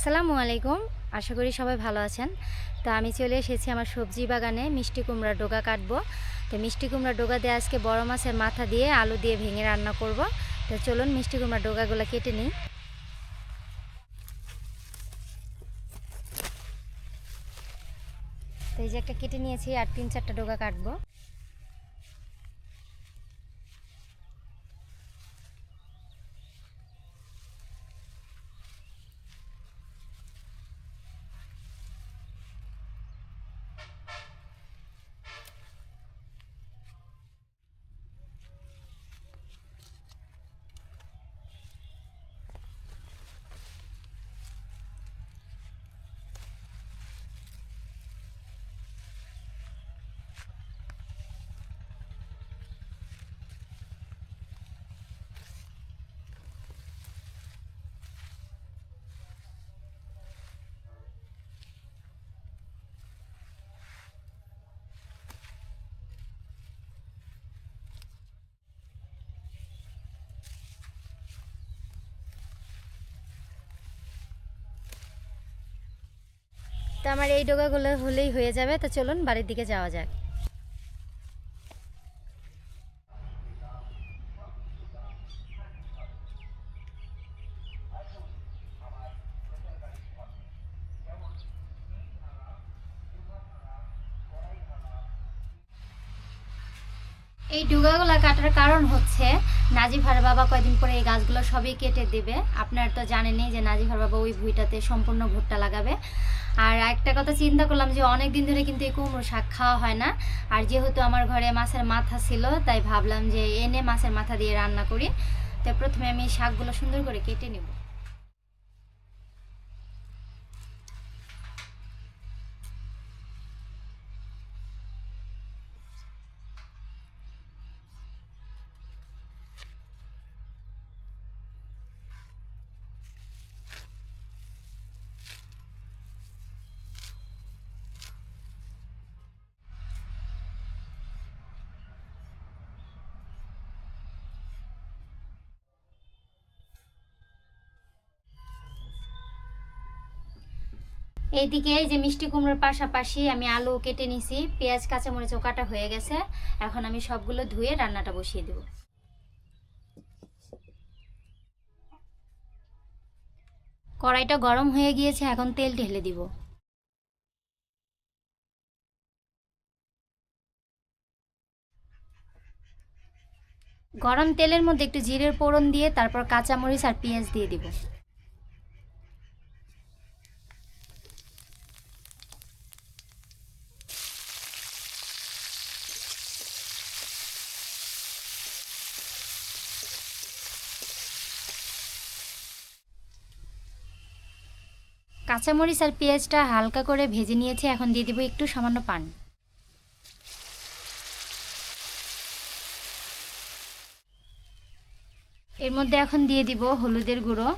আসসালামু আলাইকুম। আশা করি সবাই ভালো আছেন। তো আমি চলে এসেছি আমার সবজি বাগানে মিষ্টি কুমড়ার ডোগা কাটবো। তো মিষ্টি কুমড়ার ডোগা দিয়ে আজকে বড় মাছের মাথা দিয়ে আলু দিয়ে ভেঙে রান্না করব। তো চলুন মিষ্টি কুমড়ার ডোগাগুলো কেটে নিই। তো এই যে একটা কেটে নিয়েছি আর তিন চারটা ডোগা কাটবো। আমার এই ডোগাগুলো হলেই হয়ে যাবে। তো চলুন বাড়ির দিকে যাওয়া যাক। এই ডুগাগুলা কাটার কারণ হচ্ছে নাজিফার বাবা কয়দিন পরে এই গাছগুলো সবই কেটে দেবে। আপনার তো জানেনই যে নাজিফার বাবা ওই ভুঁইটাতে সম্পূর্ণ ভুট্টা লাগাবে। আর একটা কথা চিন্তা করলাম যে অনেক দিন ধরে কিন্তু এই কুমড়ো শাক খাওয়া হয় না। আর যেহেতু আমার ঘরে মাছের মাথা ছিল, তাই ভাবলাম যে এনে মাছের মাথা দিয়ে রান্না করি। তো প্রথমে আমি শাকগুলো সুন্দর করে কেটে নেব। এইদিকে এই যে মিষ্টি কুমড়োর পাশাপাশি আমি আলু কেটে নিছি, পেঁয়াজ কাঁচামরিচও কাটা হয়ে গেছে। এখন আমি সবগুলো ধুয়ে রান্নাটা বসিয়ে দেব। কড়াইটা গরম হয়ে গিয়েছে, এখন তেল ঢেলে দিব। গরম তেলের মধ্যে একটু জিরের পোড়ন দিয়ে, তারপর কাঁচামরিচ আর পেঁয়াজ দিয়ে দিব। কাঁচামরিচ আর পেঁয়াজটা হালকা করে ভেজে নিয়েছি। এখন দিয়ে দিব একটু সামান্য পান। এর মধ্যে এখন দিয়ে দিব হলুদের গুঁড়ো।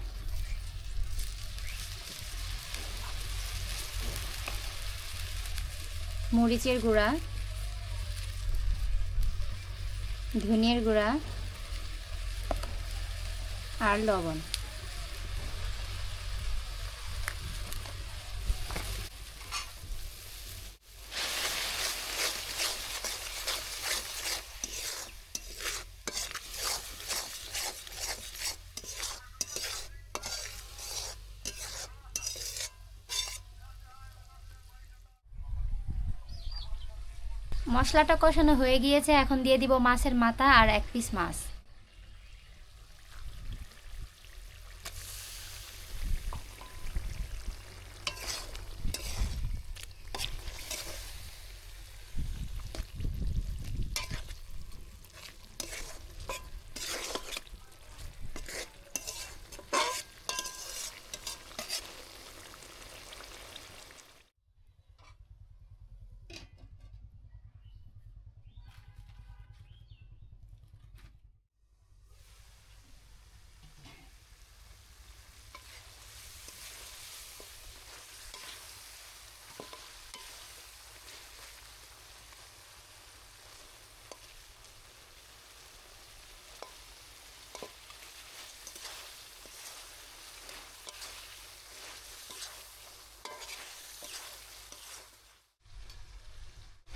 মরিচের গুঁড়া। ধনিয়ার গুঁড়া। আর লবণ। মশলাটা কষানো হয়ে গিয়েছে এখন দিয়ে দিব মাছের মাথা আর এক পিস মাছ।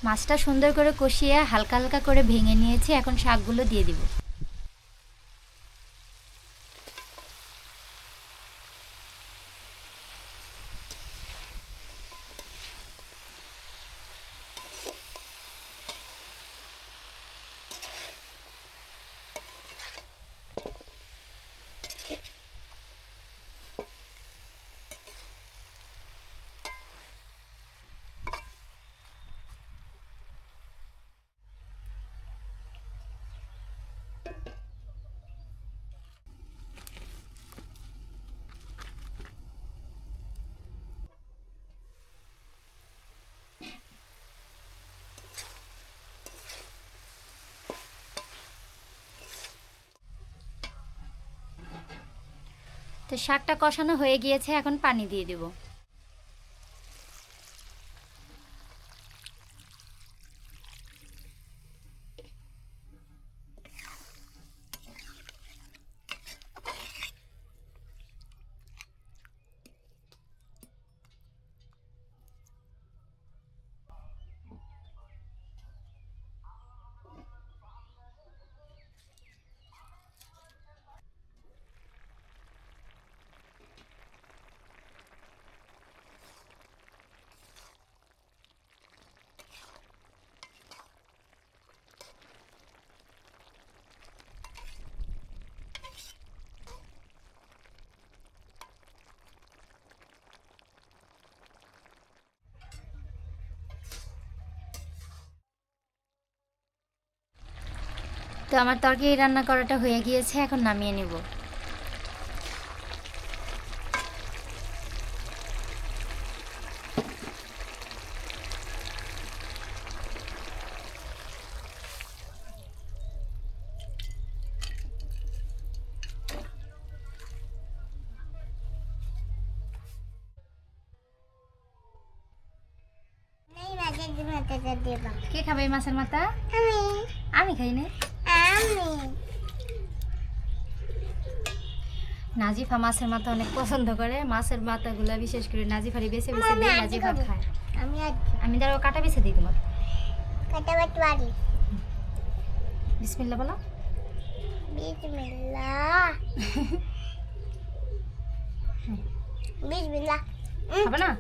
মাছটা সুন্দর করে কষিয়ে হালকা হালকা করে ভেঙে নিয়েছি এখন শাকগুলো দিয়ে দিব। তো শাকটা কষানো হয়ে গিয়েছে এখন পানি দিয়ে দেব। তো আমার তরকারি রান্না করাটা হয়ে গিয়েছে এখন নামিয়ে নিব। কে খাবে মাছের মাথা? আমি। আমি খাই না। নাজিফা মাছের মাথা অনেক পছন্দ করে। মাছের মাথাগুলো বিশেষ করে নাজিফারি বেছে বেছে দিয়ে নাজিফা খায়। আমি আমি তারও কাটা বেছে দিই তোমার কাটা বাট পারি বিসমিল্লা বলো। বিসমিল্লাহ। বিসমিল্লাহ। খাবে না?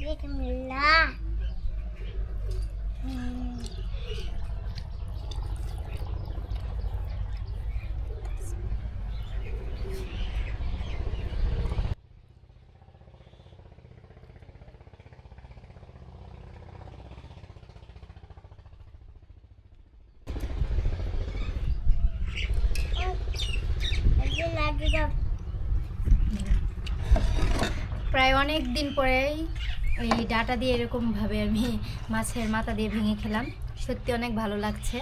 বিসমিল্লাহ। প্রায় অনেক দিন পরেই এই ডাটা দিয়ে এরকমভাবে আমি মাছের মাথা দিয়ে ভেঙে খেলাম। সত্যি অনেক ভালো লাগছে।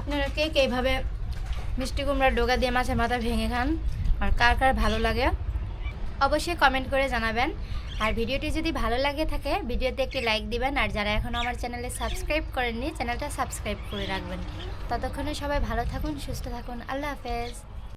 আপনারা কে কে এইভাবে মিষ্টি কুমড়ার ডোগা দিয়ে মাছের মাথা ভেঙে খান? আর কার কার ভালো লাগে? অবশ্যই কমেন্ট করে জানাবেন। আর ভিডিওটি যদি ভালো লাগে থাকে, ভিডিওতে একটি লাইক দিবেন। আর যারা এখনও আমার চ্যানেলে সাবস্ক্রাইব করেননি, চ্যানেলটা সাবস্ক্রাইব করে রাখবেন। ততক্ষণে সবাই ভালো থাকুন, সুস্থ থাকুন। আল্লাহ হাফেজ।